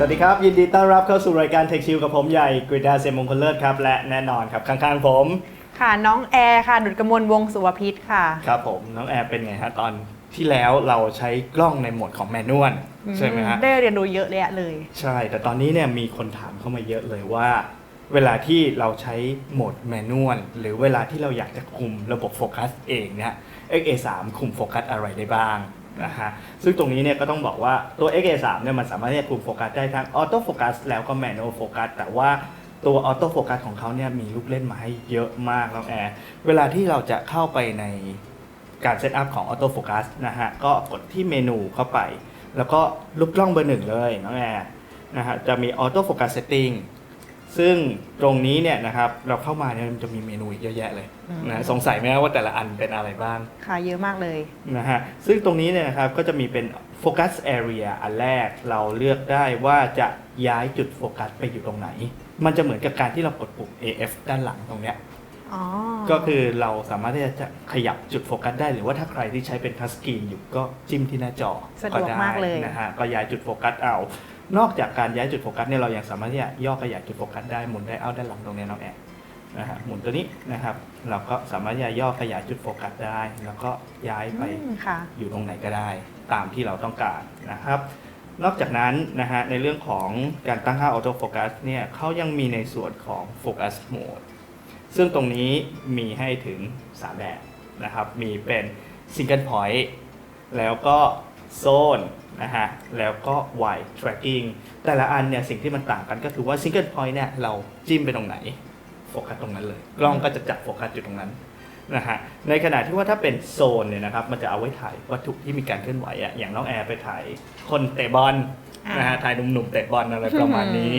สวัสดีครับ ยินดีต้อนรับเข้าสู่รายการ Tech Chill กับผมใหญ่กฤษดาเซมมงคลเลิศครับ และแน่นอนครับข้างๆผม ค่ะน้องแอร์ค่ะดุจกมลวงสุวพิษค่ะ ครับผมน้องแอร์เป็นไงฮะตอนที่แล้วเราใช้กล้องในโหมดของแมนนวลใช่ไหมฮะได้เรียนรู้เยอะเลยอะเลย ใช่ แต่ตอนนี้เนี่ยมีคนถามเข้ามาเยอะเลยว่า เวลาที่เราใช้โหมดแมนนวลหรือเวลาที่เราอยากจะคุมระบบโฟกัสเองเนี่ย XA3 คุมโฟกัสอะไรได้บ้าง นะฮะซึ่งตรงนี้เนี่ยก็ต้องบอกว่าตัว XA3 เนี่ยมันสามารถที่จะคุมโฟกัสได้ทั้งออโต้โฟกัสแล้วก็แมนนวลโฟกัสแต่ว่าตัวออโต้โฟกัสของเขาเนี่ยมีลูกเล่นมาให้เยอะมากน้องแอร์เวลาที่เราจะเข้าไปในการเซตอัพของออโต้โฟกัสนะฮะก็กดที่เมนูเข้าไป แล้วก็ลูกกล้องเบอร์หนึ่งเลยน้องแอร์นะฮะจะมีออโต้โฟกัสเซตติ้ง ซึ่งตรงนี้เนี่ยนะครับเราเข้ามาเนี่ยมันจะมีเมนูอีกเยอะแยะเลยอืมนะสงสัยไหมว่าแต่ละอันเป็นอะไรบ้างค่ะเยอะมากเลยนะฮะซึ่งตรงนี้เนี่ยนะครับก็จะมีเป็นโฟกัสแอเรียอันแรกเราเลือกได้ว่าจะย้ายจุดโฟกัสไปอยู่ตรงไหน มันจะเหมือนกับการที่เรากดปุ่ม AF ด้านหลังตรงเนี้ยอ๋อก็คือเราสามารถที่จะขยับจุดโฟกัสได้หรือว่าถ้าใครที่ใช้เป็นทัชสกรีนอยู่ก็จิ้มที่หน้าจอสะดวกมากเลยนะฮะก็ย้ายจุดโฟกัสเอา นอกจากการย้ายจุดโฟกัสเนี่ยเรายังสามารถที่จะย่อขยายจุดโฟกัสได้หมุนได้เอาด้านหลังตรงนี้น้องแอนนะฮะหมุนตัวนี้นะครับ เราก็สามารถที่จะย่อขยายจุดโฟกัสได้ แล้วก็ย้ายไปอืมค่ะ อยู่ตรงไหนก็ได้ ตามที่เราต้องการนะครับ นอกจากนั้นนะฮะในเรื่องของการตั้งค่าออโต้โฟกัสเนี่ยเขายังมีในส่วนของโฟกัสโหมดซึ่งตรงนี้มีให้ถึง 3 แบบนะครับ มีเป็น Single Point แล้วก็โซน นะฮะ แล้วก็ Wide Tracking แต่ละอันเนี่ยสิ่งที่มันต่างกันก็คือว่า Single Point เนี่ยเราจิ้มไปตรงไหนโฟกัสตรงนั้นเลย กล้องก็จะจับโฟกัสอยู่ตรงนั้นนะฮะ ในขณะที่ว่าถ้าเป็นโซนเนี่ยนะครับ มันจะเอาไว้ถ่ายวัตถุที่มีการเคลื่อนไหวอะอย่างน้องแอร์ไปถ่ายคนเตะบอลอ่านนะฮะถ่ายหนุ่มๆเตะบอลอะไรประมาณนี้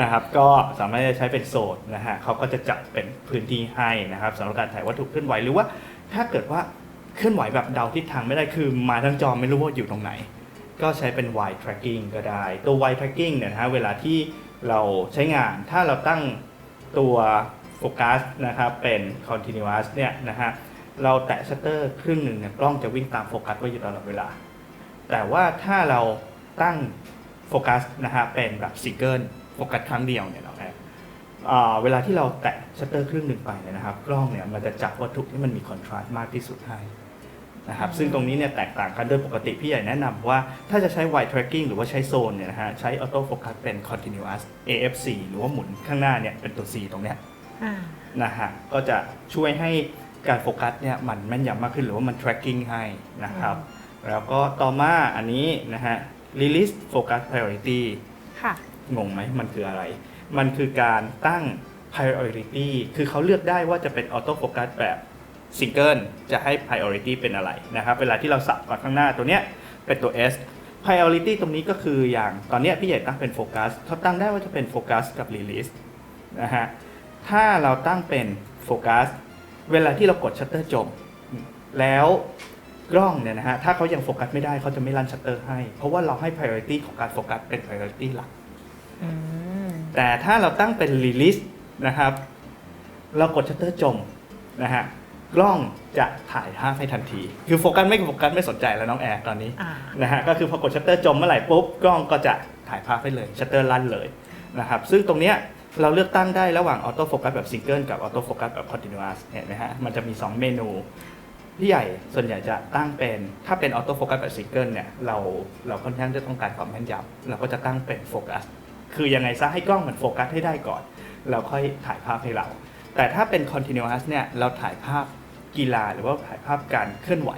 นะครับ ก็สามารถจะใช้เป็นโซนนะฮะเขาก็จะจัดเป็นพื้นที่ให้นะครับสำหรับการถ่ายวัตถุเคลื่อนไหวหรือว่า ถ้าเกิดว่าเคลื่อนไหวแบบเดาทิศทางไม่ได้คือมาทั้งจอไม่รู้ว่าอยู่ตรงไหน ก็ใช้เป็น wide tracking ก็ได้ ตัว wide tracking เนี่ยนะฮะเวลาที่เราใช้งานถ้าเราตั้งตัวโฟกัสนะครับเป็น continuous เนี่ยนะฮะเราแตะชัตเตอร์ครึ่งหนึ่งเนี่ยกล้องจะวิ่งตามโฟกัสไว้อยู่ตลอดเวลา แต่ว่าถ้าเราตั้งโฟกัสนะฮะเป็นแบบซิงเกิลโฟกัสครั้งเดียวเนี่ยเราแอบเวลาที่เราแตะชัตเตอร์ครึ่งหนึ่งไปเนี่ยนะครับ กล้องเนี่ยมันจะจับวัตถุที่มันมีคอนทราสต์มากที่สุดให้ นะครับซึ่งตรงนี้เนี่ยแตกต่างกันโดยปกติพี่ใหญ่แนะนำว่าถ้าจะใช้ wide tracking หรือว่าใช้โซนเนี่ยนะฮะใช้ auto focus เป็น continuous AFC หรือว่าหมุนข้างหน้าเนี่ยเป็นตัว C ตรงเนี้ยอ่านะฮะก็จะช่วยให้การโฟกัสเนี่ยมันแม่นยำมากขึ้นหรือว่ามัน tracking ให้นะครับแล้วก็ต่อมาอันนี้นะฮะ release focus priority ค่ะงงไหมมันคืออะไร มันคือการตั้ง priority คือเขาเลือกได้ว่าจะเป็น auto focus แบบ single จะให้ priority เป็นอะไรนะครับเวลาที่เราสับมาข้างหน้าตัวเนี้ยเป็นตัว S priority ตรงนี้ก็คืออย่างตอนเนี้ยพี่ใหญ่ตั้งเป็นโฟกัสเขาตั้งได้ว่าจะเป็นโฟกัสกับ release นะฮะถ้าเราตั้งเป็นโฟกัสเวลาที่เรากดชัตเตอร์จบแล้วกล้องเนี่ยนะฮะถ้าเขายังโฟกัสไม่ได้เขาจะไม่ลั่นชัตเตอร์ให้ เพราะว่าเราให้ priority ของการโฟกัสเป็น priority หลักอืมแต่ถ้าเราตั้งเป็น release นะครับ เรากดชัตเตอร์จมนะฮะ กล้องจะถ่ายภาพให้ทันที คือโฟกัสไม่โฟกัสไม่สนใจแล้วน้องแอร์ตอนนี้อ่า นะฮะก็คือพอกดชัตเตอร์จมเมื่อไหร่ปุ๊บกล้องก็จะถ่ายภาพให้เลยชัตเตอร์ลั่นเลยนะครับซึ่งตรงเนี้ยเราเลือกตั้งได้ระหว่างออโต้โฟกัสแบบซิงเกิลกับออโต้โฟกัสแบบคอนติเนียสเห็นไหมฮะมันจะมี 2 เมนู พี่ใหญ่ส่วนใหญ่จะตั้งเป็นถ้าเป็นออโต้โฟกัสแบบซิงเกิลเนี่ยเราเราค่อนข้างจะต้องการความแม่นยำเราก็จะตั้งเป็นโฟกัสคือยังไงซะให้กล้องมันโฟกัสให้ได้ก่อน เราค่อยถ่ายภาพให้เรา แต่ถ้าเป็น continuous เนี่ยเราถ่ายภาพ กีฬาหรือว่าถ่ายภาพการเคลื่อนไหว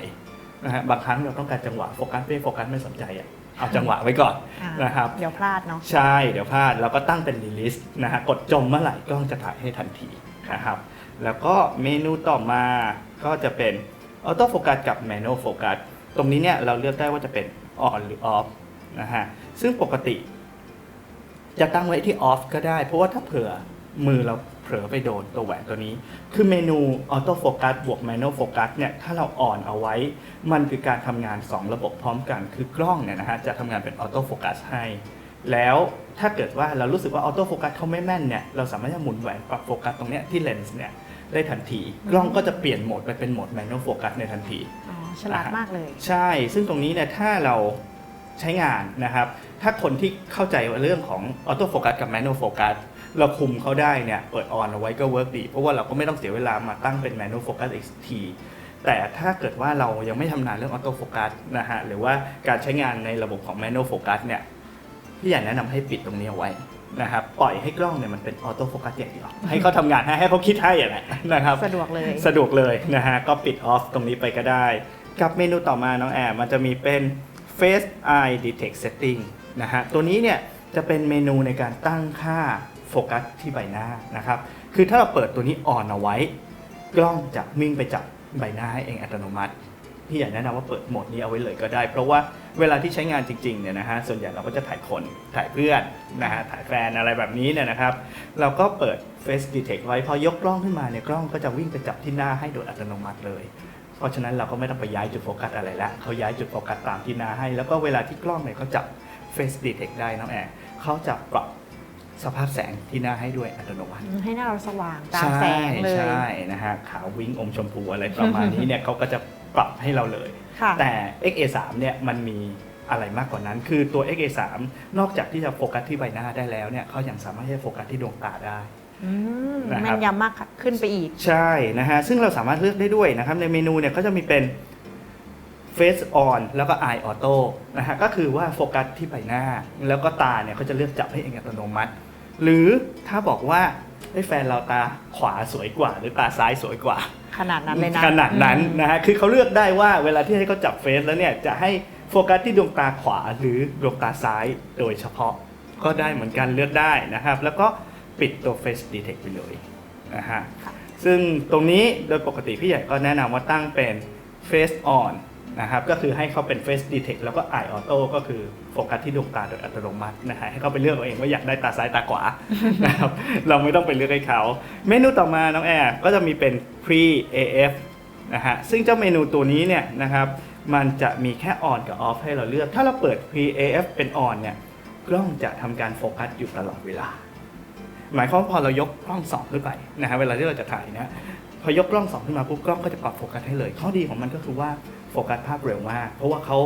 นะฮะบางครั้งเราต้องการจังหวะโฟกัสไม่โฟกัสไม่สนใจอะเอาจังหวะไว้ก่อนอ่านะครับเดี๋ยวพลาดเนาะใช่เดี๋ยวพลาดเราก็ตั้งเป็น release นะฮะกดจมเมื่อไหร่กล้องจะถ่ายให้ทันทีนะครับแล้วก็เมนูต่อมาก็จะเป็น auto focus กับ manual focus ตรงนี้เนี่ยเราเลือกได้ว่าจะเป็น on หรือ off นะฮะซึ่งปกติ จะตั้งไว้ที่ off ก็ได้ เพราะว่าถ้าเผื่อมือเรา เผลอไปโดนตัวแหวนตัวนี้ คือเมนู auto focus บวก manual focus เนี่ยถ้าเราอ่อนเอาไว้ มันคือการทำงาน 2 ระบบพร้อมกัน คือกล้องเนี่ยนะฮะจะทำงานเป็น auto focus ให้ แล้วถ้าเกิดว่าเรารู้สึกว่า auto focus เขาไม่แม่นเนี่ยเราสามารถจะหมุนแหวนปรับโฟกัสตรงเนี้ยที่เลนส์เนี่ยได้ทันที กล้องก็จะเปลี่ยนโหมดไปเป็นโหมด manual focus ในทันทีอ๋อฉลาดมากเลย ใช่ ซึ่งตรงนี้เนี่ยถ้าเราใช้งานนะครับ ถ้าคนที่เข้าใจเรื่องของออโต้โฟกัสกับแมนนวลโฟกัส เราคุมเขาได้เนี่ยเปิดออนเอาไว้ก็เวิร์กดี เพราะว่าเราก็ไม่ต้องเสียเวลามาตั้งเป็นแมนนวลโฟกัสอีกทีแต่ถ้าเกิดว่าเรายังไม่ทำนานเรื่องออโต้โฟกัสนะฮะหรือว่าการใช้งานในระบบของแมนนวลโฟกัสเนี่ยพี่อยากแนะนำให้ปิดตรงนี้เอาไว้นะครับปล่อยให้กล้องเนี่ยมันเป็นออโต้โฟกัสอย่างเดียวให้เขาทำงานให้ให้เขาคิดให้อะแหละนะครับสะดวกเลยสะดวกเลยนะฮะก็ปิดออฟตรงนี้ไปก็ได้ กับเมนูต่อมาน้องแอมมันจะมีเป็น Face Eye Detect Setting นะฮะตัวนี้เนี่ยจะเป็นเมนูในการตั้งค่า โฟกัสที่ใบหน้านะครับ คือถ้าเราเปิดตัวนี้อ่อนเอาไว้ กล้องจะวิ่งไปจับใบหน้าให้เองอัตโนมัติ พี่อยากแนะนำว่าเปิดโหมดนี้เอาไว้เลยก็ได้ เพราะว่าเวลาที่ใช้งานจริงๆเนี่ยนะฮะ ส่วนใหญ่เราก็จะถ่ายคน ถ่ายเพื่อนนะฮะ ถ่ายแฟนอะไรแบบนี้เนี่ยนะครับ เราก็เปิด Face Detect ไว้ พอยกกล้องขึ้นมาเนี่ย กล้องก็จะวิ่งไปจับที่หน้าให้โดยอัตโนมัติเลยเพราะฉะนั้นเราก็ไม่ต้องไปย้ายจุดโฟกัสอะไรล้วเขาย้ายจุดโฟกัสตามที่หน้าให้ แล้วก็เวลาที่กล้องเนี่ยเขาจับ Face Detect ได้น้องแอร์เขาจะปรับ สภาพแสงที่หน้าให้ด้วยอัตโนมัติ ให้หน้าเราสว่างตามแสงเลยใช่นะฮะขาววิ้งอมชมพูอะไรประมาณนี้เนี่ยเขาก็จะปรับให้เราเลยค่ะแต่ XA3 เนี่ยมันมีอะไรมากกว่านั้น คือตัว XA3 นอกจากที่จะโฟกัสที่ใบหน้าได้แล้วเนี่ยเขายังสามารถที่จะโฟกัสที่ดวงตาได้อืมนะครับแม่นยำมากขึ้นไปอีก ใช่นะฮะ ซึ่งเราสามารถเลือกได้ด้วยนะครับ ในเมนูเนี่ยก็จะมีเป็น Face On แล้วก็ Eye Auto นะฮะ ก็คือว่าโฟกัสที่ใบหน้า แล้วก็ตาเนี่ยเขาจะเลือกจับให้เองอัตโนมัติ หรือถ้าบอกว่าไอ้ยแฟนเราตาขวาสวยกว่า หรือตาซ้ายสวยกว่า ขนาดนั้นเลยนะขนาดนั้นอืมนะฮะคือเขาเลือกได้ว่าเวลาที่ให้เขาจับเฟซแล้วเนี่ยจะให้โฟกัสที่ดวงตาขวาหรือดวงตาซ้ายโดยเฉพาะก็ได้เหมือนกันเลือกได้นะครับ แล้วก็ปิดตัว Face Detect ไปเลยนะฮะค่ะซึ่งตรงนี้โดยปกติพี่ใหญ่ก็แนะนำว่าตั้งเป็น Face On นะครับก็คือให้เขาเป็น Face Detect แล้วก็ Eye Auto ก็คือโฟกัสที่ดวงตาโดยอัตโนมัตินะฮะให้เขาไปเลือกเอาเองว่าอยากได้ตาซ้ายตาขวานะครับเราไม่ต้องไปเลือกให้เขา เมนูต่อมาน้องแอร์ก็จะมีเป็น Pre AF นะฮะซึ่งเจ้าเมนูตัวนี้เนี่ยนะครับมันจะมีแค่ On กับ Off ให้เราเลือก ถ้าเราเปิด Pre AF เป็น On เนี่ยกล้องจะทำการโฟกัสอยู่ตลอดเวลา หมายความว่าพอเรายกกล้องสองขึ้นไปนะฮะเวลาที่เราจะถ่ายนะพอยกกล้องสองขึ้นมาปุ๊บกล้องก็จะปรับโฟกัสให้เลย ข้อดีของมันก็คือว่า โฟกัสภาพเร็วมาก เพราะว่าเขา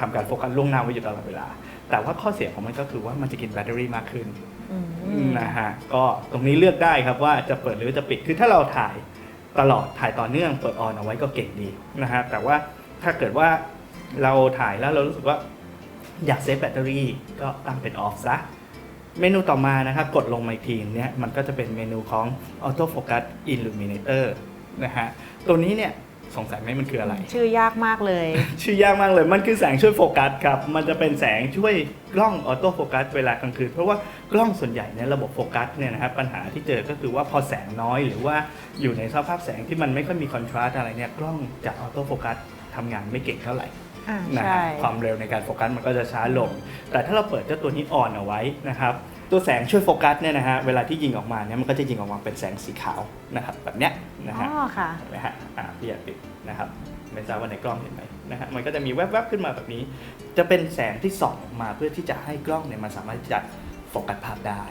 ทำการโฟกัสล่วงหน้าไว้อยู่ตลอดเวลา แต่ว่าข้อเสียของมันก็คือว่ามันจะกินแบตเตอรี่มากขึ้นอืมนะฮะก็ตรงนี้เลือกได้ครับว่าจะเปิดหรือจะปิดคือถ้าเราถ่ายตลอดถ่ายต่อเนื่องเปิดออนเอาไว้ก็เก่งดีนะฮะแต่ว่าถ้าเกิดว่าเราถ่ายแล้วเรารู้สึกว่าอยากเซฟแบตเตอรี่ก็ตั้งเป็นออฟซะเมนูต่อมานะครับกดลงมาอีกทีเนี่ยมันก็จะเป็นเมนูของ Auto Focus Illuminator นะฮะตัวนี้เนี่ย สงสัยไหมมันคืออะไร ชื่อยากมากเลย ชื่อยากมากเลย มันคือแสงช่วยโฟกัสครับ มันจะเป็นแสงช่วยกล้องออโต้โฟกัสเวลากลางคืน เพราะว่ากล้องส่วนใหญ่ในยระบบโฟกัสเนี่ยนะครับปัญหาที่เจอก็คือว่าพอแสงน้อยหรือว่าอยู่ในสภาพแสงที่มันไม่ค่อยมีคอนทราสต์อะไรเนี่ยกล้องจากออโต้โฟกัสทำงานไม่เก่งเท่าไหร่อ่านะใช่ฮะความเร็วในการโฟกัสมันก็จะช้าลง แต่ถ้าเราเปิดเจ้าตัวนี้ออนเอาไว้นะครับ ตัวแสงช่วยโฟกัสเนี่ยนะฮะเวลาที่ยิงออกมาเนี่ยมันก็จะยิงออกมาเป็นแสงสีขาวนะครับแบบเนี้ยนะอ๋ฮะอค่ะเห็นไหมฮะอ่าพี่อยากปิดนะครับไม่ทราบว่าในกล้องเห็นไหมนะฮะมันก็จะมีแวบๆขึ้นมาแบบนี้ จะเป็นแสงที่ส่องออกมาเพื่อที่จะให้กล้องเนี่ยมันสามารถที่จะโฟกัสภาพได้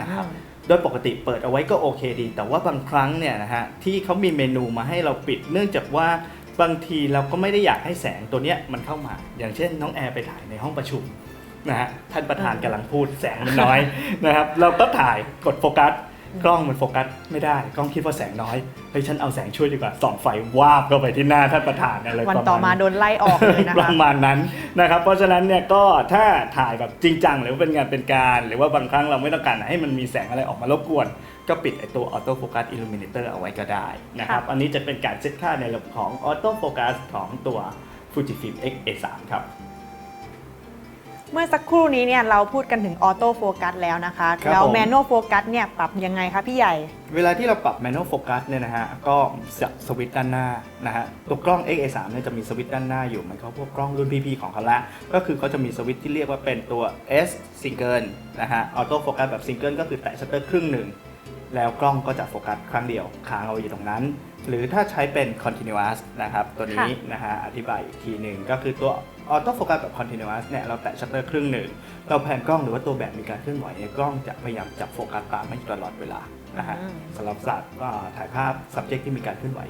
นะครับอืมโดยปกติเปิดเอาไว้ก็โอเคดี แต่ว่าบางครั้งเนี่ยนะฮะที่เขามีเมนูมาให้เราปิด เนื่องจากว่าบางทีเราก็ไม่ได้อยากให้แสงตัวเนี้ยมันเข้ามา อย่างเช่นน้องแอร์ไปถ่ายในห้องประชุม นะฮะท่านประธานกำลังพูดแสงมันน้อยนะครับ เราก็ถ่ายกดโฟกัส กล้องมันโฟกัสไม่ได้ กล้องคิดว่าแสงน้อยเฮ้ยฉันเอาแสงช่วยดีกว่าส่องไฟวาบเข้าไปที่หน้าท่านประธานอะไรวันประมาณต่อมาโดนไล่ออกเลยนะปคะระมาณนั้นนะครับ เพราะฉะนั้นเนี่ยก็ถ้าถ่ายแบบจริงจังหรือว่าเป็นงานเป็นการ หรือว่าบางครั้งเราไม่ต้องการให้มันมีแสงอะไรออกมารบกวน ก็ปิดไอตัว Auto Focus Illuminator เอาไว้ก็ได้นะครับค่ะอันนี้จะเป็นการเซตค่าในระบบของ Auto Focus ของตัว Fujifilm X-A3 ครับ เมื่อสักครู่นี้เนี่ยเราพูดกันถึงออโต้โฟกัสแล้วนะคะครับแล้วผม แมนนวลโฟกัสเนี่ยปรับยังไงคะพี่ใหญ่ เวลาที่เราปรับ Manual Focus เนี่ยนะฮะ ก็จะสวิตช์ด้านหน้านะฮะ ตัวกล้อง XA3 เนี่ยจะมีสวิตช์ด้านหน้าอยู่ มันก็พวกกล้องรุ่นพี่ๆของเขาละ ก็คือเขาจะมีสวิตช์ที่เรียกว่าเป็นตัว S Single นะฮะ Auto Focus แบบ Single ก็คือแตะชัตเตอร์ครึ่งหนึ่ง แล้วกล้องก็จะโฟกัสครั้งเดียวค้างเอาไว้อยู่ตรงนั้น หรือถ้าใช้เป็น continuous นะครับ ตัวนี้นะฮะอธิบายอีกทีหนึ่งก็คือตัว auto focus แบบ continuous เนี่ยเราแตะชัตเตอร์ครึ่งหนึ่ง เราแผนกล้องหรือว่าตัวแบบมีการเคลื่อนไหวเนี่ยกล้องจะพยายามจับโฟกัสตามให้อยู่ตลอดเวลานะฮะอืมสำหรับสัตว์ก็ถ่ายภาพ subject ที่มีการเคลื่อนไหว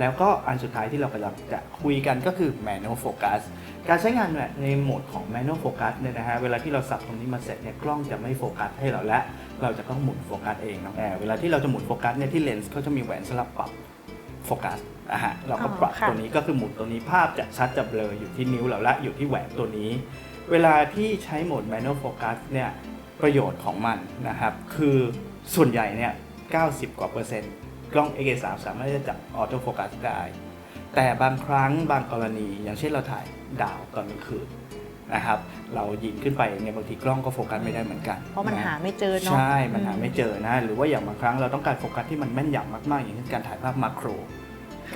แล้วก็อันสุดท้ายที่เรากำลังจะคุยกันก็คือ manual focus การใช้งานในโหมดของ manual focus เนี่ยนะฮะเวลาที่เราสับตรงนี้มาเสร็จเนี่ยกล้องจะไม่โฟกัสให้เราและ เราจะต้องหมุนโฟกัสเองน้องแอร์เวลาที่เราจะหมุนโฟกัสเนี่ยที่เลนส์เขาจะมีแหวนสำหรับปรับโฟกัสอะฮะเราก็ปรับตัวนี้ก็คือหมุนตัวนี้ภาพจะชัดจะเบลออยู่ที่นิ้วเราและอยู่ที่แหวนตัวนี้ เวลาที่ใช้โหมด manual focus เนี่ยประโยชน์ของมันนะครับคือส่วนใหญ่เนี่ย90 กว่าเปอร์เซ็นต์ กล้อง XA3 สามารถที่จะจับออโต้โฟกัสได้ แต่บางครั้งบางกรณีอย่างเช่นเราถ่ายดาวตอนกลางคืนนะครับเรายิงขึ้นไปเนี่ยบางทีกล้องก็โฟกัสไม่ได้เหมือนกัน เพราะมันหาไม่เจอเนาะใช่มันหาไม่เจอนะหรือว่าอย่างบางครั้งเราต้องการโฟกัสที่มันแม่นยำมากๆ อย่างเช่นการถ่ายภาพมาโคร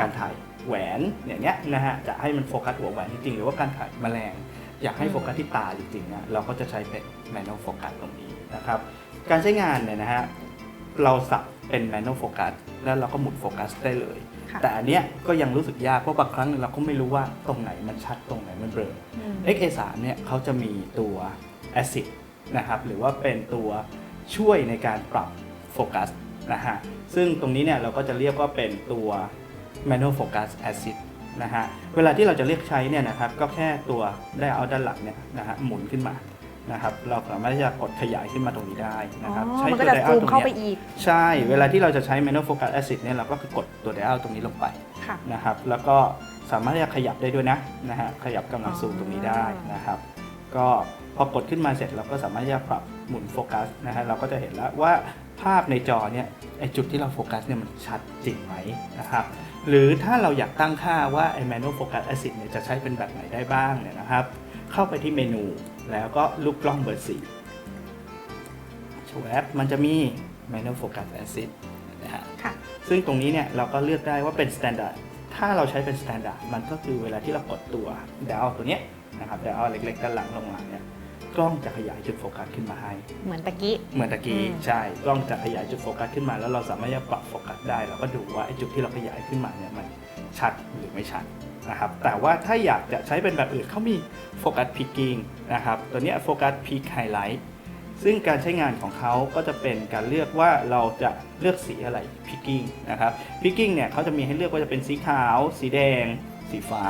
การถ่ายแหวนอย่างเงี้ยนะฮะจะให้มันโฟกัสหัวแหวนจริงๆหรือว่าการถ่ายแมลง อยากให้โฟกัสที่ตาจริงๆนะเราก็จะใช้เป็น manual focus ตรงนี้นะครับการใช้งานเนี่ยนะฮะเราสับ เป็น manual focus แล้วเราก็หมุนโฟกัสได้เลยค่ะแต่อันเนี้ยก็ยังรู้สึกยากเพราะบางครั้งเราก็ไม่รู้ว่าตรงไหนมันชัดตรงไหนมันเบลออืม XA3 เนี่ยเขาจะมีตัว Acid นะครับหรือว่าเป็นตัวช่วยในการปรับโฟกัสนะฮะซึ่งตรงนี้เนี่ยเราก็จะเรียกว่าเป็นตัว Manual Focus Acid นะฮะเวลาที่เราจะเรียกใช้เนี่ยนะครับก็แค่ตัวได้เอาด้านหลังเนี่ยนะฮะหมุนขึ้นมา นะครับเราสามารถที่จะกดขยายขึ้นมาตรงนี้ได้อ๋นะครับอใช้มันตัก็วจะไดอัซูลมตรงเข้าไปเนี้ยอีกใช่เวลาที่เราจะใช้ Manual Focus Acid เนี่ยเราก็คือกดตัวไดอัลตรงนี้ลงไปค่ะนะครับแล้วก็สามารถที่จะขยับได้ด้วยนะนะฮะขยับกำลังซูมตรงนี้ได้นะครับก็พอกดขึ้นมาเสร็จเราก็สามารถที่จะปรับหมุนโฟกัสนะฮะเราก็จะเห็นแล้วว่าภาพในจอเนี่ยไอจุดที่เราโฟกัสเนี่ยมันชัดจริงไหมนะครับหรือถ้าเราอยากตั้งค่าว่าไอ manual focus acid เนี่ยจะใช้เป็นแบบไหนได้บ้างเนี่ยนะครับ เข้าไปที่เมนู แล้วก็ลูกกล้องเบอร์สี่ชวบมันจะมี manual focus acid นะฮะค่ะ ซึ่งตรงนี้เนี่ยเราก็เลือกได้ว่าเป็น standard ถ้าเราใช้เป็น standard มันก็คือเวลาที่เรากดตัวดาวตัวเนี้ยนะครับดาวเล็กๆด้านหลังลงมาเนี่ยกล้องจะขยายจุดโฟกัสขึ้นมาให้ เหมือนตะกี้ เหมือนตะกี้ อืม ใช่ กล้องจะขยายจุดโฟกัสขึ้นมา แล้วเราสามารถจะปรับโฟกัสได้เราก็ดูว่าไอ้จุดที่เราขยายขึ้นมาเนี่ยมันชัดหรือไม่ชัด นะครับแต่ว่าถ้าอยากจะใช้เป็นแบบอื่นเขามีโฟกัสพิกกิ้งนะครับตัวเนี้โฟกัสพิกไฮไลท์ซึ่งการใช้งานของเขาก็จะเป็นการเลือกว่าเราจะเลือกสีอะไร picking นะครับ picking เนี่ยเขาจะมีให้เลือกว่าจะเป็นสีขาว สีแดง สีฟ้า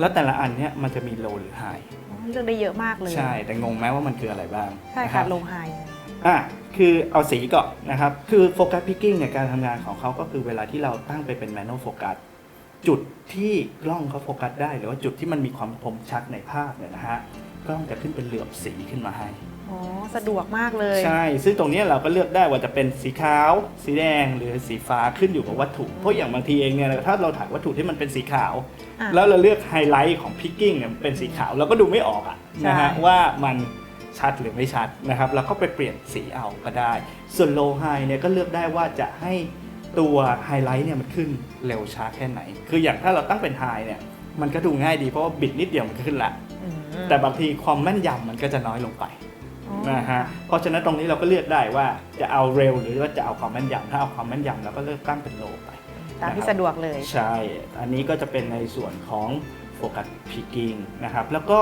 แล้วแต่ละอันเนี่ยมันจะมี low หรือ high อ๋อเลือกได้เยอะมากเลย ใช่แต่งงไหมว่ามันคืออะไรบ้าง ใช่นค่ะรับลงไฮอะคือเอาสีก่อนนะครับ คือโฟกัสพิกกิ้งเนี่ยการทำงานของเขาก็คือเวลาที่เราตั้งไปเป็น manual focus จุดที่กล้องเขาโฟกัสได้ หรือว่าจุดที่มันมีความคมชัดในภาพเนี่ยนะฮะกล้องจะขึ้นเป็นเหลือบสีขึ้นมาให้อ๋อสะดวกมากเลย ใช่ ซึ่งตรงเนี้ยเราก็เลือกได้ว่าจะเป็นสีขาว สีแดงหรือสีฟ้าขึ้นอยู่กับวัตถุ เพราะอย่างบางทีเองเนี่ยถ้าเราถ่ายวัตถุที่มันเป็นสีขาวอะแล้วเราเลือกไฮไลท์ของพิกกิ้งเนี่ยเป็นสีขาวเราก็ดูไม่ออกอะใช่นะฮะว่ามันชัดหรือไม่ชัดนะครับเราก็ไปเปลี่ยนสีเอาก็ได้ ส่วนโลไฮเนี่ยก็เลือกได้ว่าจะให้ ตัวไฮไลท์เนี่ยมันขึ้นเร็วช้าแค่ไหน คืออย่างถ้าเราตั้งเป็นไฮเนี่ยมันก็ดูง่ายดีเพราะว่าบิดนิดเดียวมันก็ขึ้นละอืมแต่บางทีความแม่นยำมันก็จะน้อยลงไปอ๋อนะฮะ เพราะฉะนั้นตรงนี้เราก็เลือกได้ว่าจะเอาเร็วหรือว่าจะเอาความแม่นยำถ้าเอาความแม่นยำเราก็เลือกตั้งเป็นโลไปตามที่สะดวกเลย ใช่ อันนี้ก็จะเป็นในส่วนของโฟกัสพิกกิ้งนะครับ แล้วก็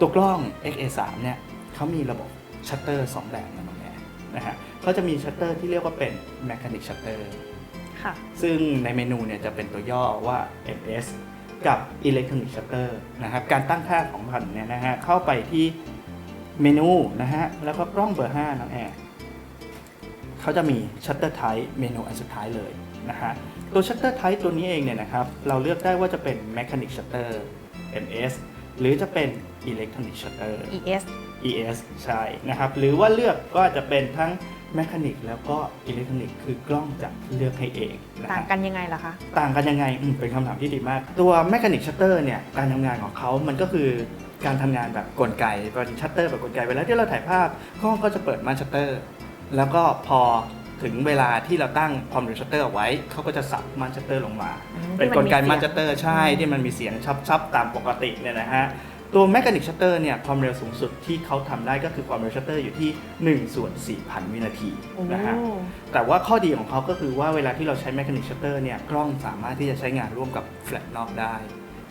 ตัวกล้อง XA3 เนี่ยเขามีระบบชัตเตอร์ 2 แบบนะน้องแอร์นะฮะ เขาจะมีชัตเตอร์ที่เรียกว่าเป็น Mechanic Shutter ค่ะซึ่งในเมนูเนี่ยจะเป็นตัวย่อว่า MS กับ Electronic Shutter นะครับ การตั้งค่าของมันเนี่ยนะฮะ เข้าไปที่เมนูนะฮะ แล้วก็กล้องเบอร์ 5น้องแอร์เขาจะมี Shutter Type เมนูอันสุดท้ายเลยนะฮะ ตัว Shutter Type ตัวนี้เองเนี่ยนะครับ เราเลือกได้ว่าจะเป็น Mechanic Shutter MS หรือจะเป็น Electronic Shutter ES ES ใช่นะครับ หรือว่าเลือกก็จะเป็นทั้ง แมคานิกแล้วก็อิเล็กทรอนิกส์คือกล้องจะเลือกให้เองนะต่างฮะ กันยังไงล่ะคะ ต่างกันยังไงอืมเป็นคำถามที่ดีมาก ตัวแมคานิกชัตเตอร์เนี่ย การทำงานของเขามันก็คือการทำงานแบบกลไกเป็นชัตเตอร์แบบกลไกเวลาที่เราถ่ายภาพกล้องก็จะเปิดม่านชัตเตอร์ แล้วก็พอถึงเวลาที่เราตั้งความเร็วชัตเตอร์เอาไว้ เขาก็จะสับม่านชัตเตอร์ลงมา อืมเป็นกลไกที่มันมีม่านชัตเตอร์ใช่อืมที่มันมีเสียงชับๆตามปกติเนี่ยนะฮะ ตัวแม c h านิกชัตเตอร์เนี่ยความเร็วสูงสุดที่เขาทำได้ก็คือความเร็วชัตเตอร์อยู่ที่ 1 ส่วน 4,000 วินาทีโอ้นะฮะแต่ว่าข้อดีของเขาก็คือว่าเวลาที่เราใช้แม c h านิกชัตเตอร์เนี่ยกล้องสามารถที่จะใช้งานร่วมกับแฟลชนอกได้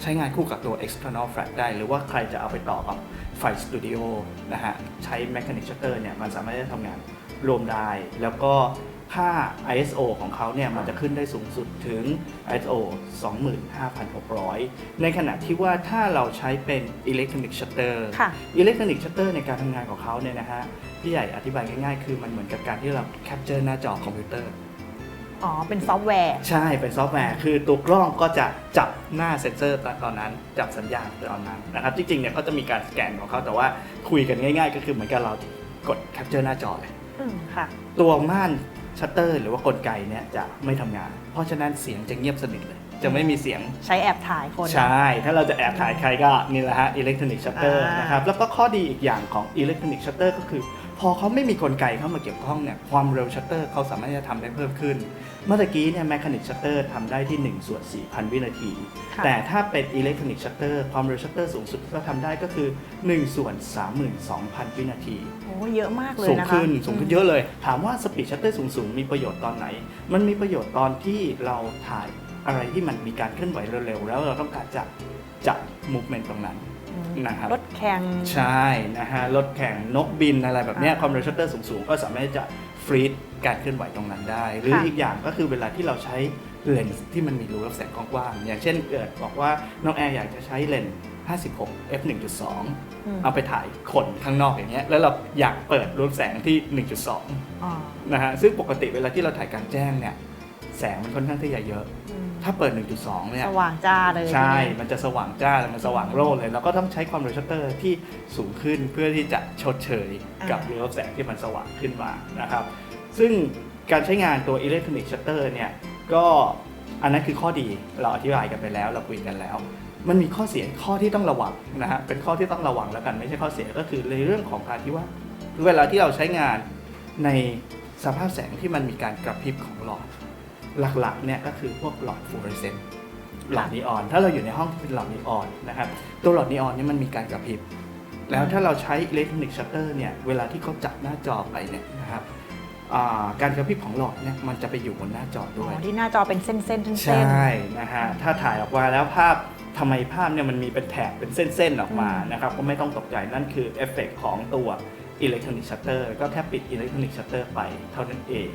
ใช้งานคู่กับตัว external flash ได้ หรือว่าใครจะเอาไปต่อกับไฟสตูดิโอนะฮะใช้ mechanic shutter เนี่ยมันสามารถจะทำงานรวมได้ แล้วก็ ค่า ISO ของเขาเนี่ยมันจะขึ้นได้สูงสุดถึง ISO 25,600 ในขณะที่ว่าถ้าเราใช้เป็น electronic shutter ค่ะอิเล็กทรอนิกส์ชัตเตอร์ในการทำงานของเขาเนี่ยนะฮะพี่ใหญ่อธิบายง่ายๆ คือมันเหมือนกับการที่เราแคปเจอร์หน้าจอคอมพิวเตอร์อ๋อ เป็นซอฟต์แวร์ ใช่ เป็นซอฟต์แวร์ คือตัวกล้องก็จะจับหน้าเซ็นเซอร์ตอนนั้น จับสัญญาณตอนนั้นนะครับ จริงๆ เนี่ยก็จะมีการสแกนของเขา แต่ว่าคุยกันง่ายๆ ก็คือเหมือนกับเรากดแคปเจอร์หน้าจอเลย อืมค่ะ ตัวม่าน ชัตเตอร์หรือว่ากลไกเนี่ยจะไม่ทำงาน เพราะฉะนั้นเสียงจะเงียบสนิทเลย จะไม่มีเสียงใช้แอบถ่ายคน ใช่ ถ้าเราจะแอบถ่ายใครก็นี่แหละฮะอิเล็กทรอนิกส์ชัตเตอร์อ่านนะครับแล้วก็ข้อดีอีกอย่างของอิเล็กทรอนิกส์ชัตเตอร์ก็คือ พอเขาไม่มีกลไกเข้ามาเกี่ยวข้องเนี่ยความเร็วชัตเตอร์เขาสามารถจะทำได้เพิ่มขึ้น เมื่อตะกี้เนี่ยแมคานิกชัตเตอร์ทำได้ที่1ส่วน4,000 วินาทีค่ะแต่ถ้าเป็นอิเล็กทรอนิกส์ชัตเตอร์ความเร็วชัตเตอร์สูงสุดที่เขาทำได้ก็คือ1ส่วน32,000 วินาทีโอ้เยอะมากเลยสูงนะคะขึ้นสูงขึ้นเยอะเลย ถามว่าสปีดชัตเตอร์สูงๆมีประโยชน์ตอนไหน มันมีประโยชน์ตอนที่เราถ่ายอะไรที่มันมีการเคลื่อนไหวเร็วๆแล้วเราต้องการจะจับมูฟเมนต์ตรงนั้นอืม นะครับรถแข่งใช่นะฮะรถแข่งนกบินอะไรแบบเนี้ยอ่าความเร็วชัตเตอร์สูงๆ ก็สามารถจะฟรีดการเคลื่อนไหวตรงนั้นได้ หรือค่ะอีกอย่างก็คือเวลาที่เราใช้เลนส์ที่มันมีรูรับแสงกว้างๆอย่างเช่นเกิดบอกว่าน้องแอร์อยากจะใช้เลนส์56 f 1.2อืมเอาไปถ่ายคนข้างนอกอย่างเงี้ย แล้วเราอยากเปิดรูรับแสงที่ 1.2อ๋อนะฮะ ซึ่งปกติเวลาที่เราถ่ายกลางแจ้งเนี่ย แสงมันค่อนข้างที่จะเยอะอืมถ้าเปิด 1.2 เนี่ย สว่างจ้าเลยใช่ทีนี้มันจะสว่างจ้า มันสว่างโร่เลย เราก็ต้องใช้ความเร็วชัตเตอร์ที่สูงขึ้นเพื่อที่จะชดเชยกับเรือแสงที่มันสว่างขึ้นมานะครับ ซึ่งการใช้งานตัวอิเล็กทรอนิกส์ชัตเตอร์เนี่ย ก็อันนั้นคือข้อดี เราอธิบายกันไปแล้ว เราคุยกันแล้ว มันมีข้อเสียข้อที่ต้องระวังนะฮะ เป็นข้อที่ต้องระวังแล้วกัน ไม่ใช่ข้อเสียก็คือในเรื่องของการที่ว่า เวลาที่เราใช้งานในสภาพแสงที่มันมีการกระพริบของหลอด หลักๆเนี่ยก็คือพวกหลอดฟลูออเรสเซนต์หลอดนีออน ถ้าเราอยู่ในห้องที่เป็นหลอดนีออนนะครับ ตัวหลอดนีออนเนี่ยมันมีการกระพริบ แล้วถ้าเราใช้อิเล็กทรอนิกส์ชัตเตอร์เนี่ยเวลาที่เขาจับหน้าจอไปเนี่ยนะครับอ่าการกระพริบของหลอดเนี่ยมันจะไปอยู่บนหน้าจออ๋ด้วยอที่หน้าจอเป็นเส้นๆเส้นๆใช่นะฮะถ้าถ่ายออกมาแล้วภาพทำไมภาพเนี่ยมันมีเป็นแถบเป็นเส้นๆออกมาอืมนะครับก็ไม่ต้องตกใจนั่นคือเอฟเฟกของตัว อิเล็กทรอนิกส์ชัตเตอร์ก็แค่ปิดอิเล็กทรอนิกส์ชัตเตอร์ไปเท่านั้นเอง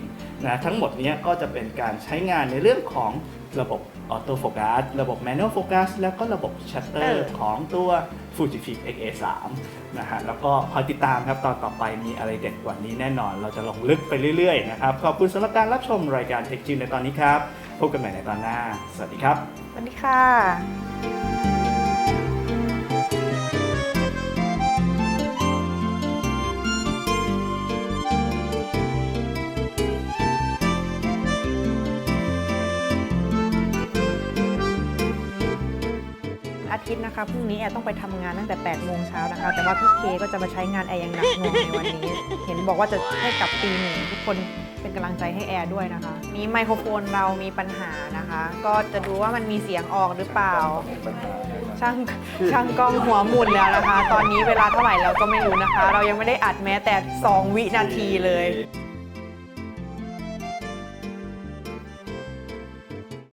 นะทั้งหมดเนี้ยก็จะเป็นการใช้งานในเรื่องของระบบออโต้โฟกัสระบบแมนนวลโฟกัสแล้วก็ระบบชัตเตอร์ของตัว Fujifilm X-A3 นะฮะแล้วก็คอยติดตามครับตอนต่อไปมีอะไรเด็ดกว่านี้แน่นอน เราจะลงลึกไปเรื่อยๆนะครับ ขอบคุณสำหรับการรับชมรายการเทคจิวในตอนนี้ครับ พบกันใหม่ในตอนหน้า สวัสดีครับ สวัสดีค่ะ นะคะพรุ่งนี้แอร์ต้องไปทำงานตั้งแต่8โมงเช้านะคะ แต่ว่าพี่เคก็จะมาใช้งานแอร์อย่างหนักหน่วงในวันนี้ เห็นบอกว่าจะให้กลับตีหนึ่งทุกคนเป็นกำลังใจให้แอร์ด้วยนะคะมีไมโครโฟนเรามีปัญหานะคะ ก็จะดูว่ามันมีเสียงออกหรือเปล่า ช่างช่างกล้องหัวหมุนแล้วนะคะ ตอนนี้เวลาเท่าไหร่เราก็ไม่รู้นะคะ เรายังไม่ได้อัดแม้แต่ 2 วินาทีเลย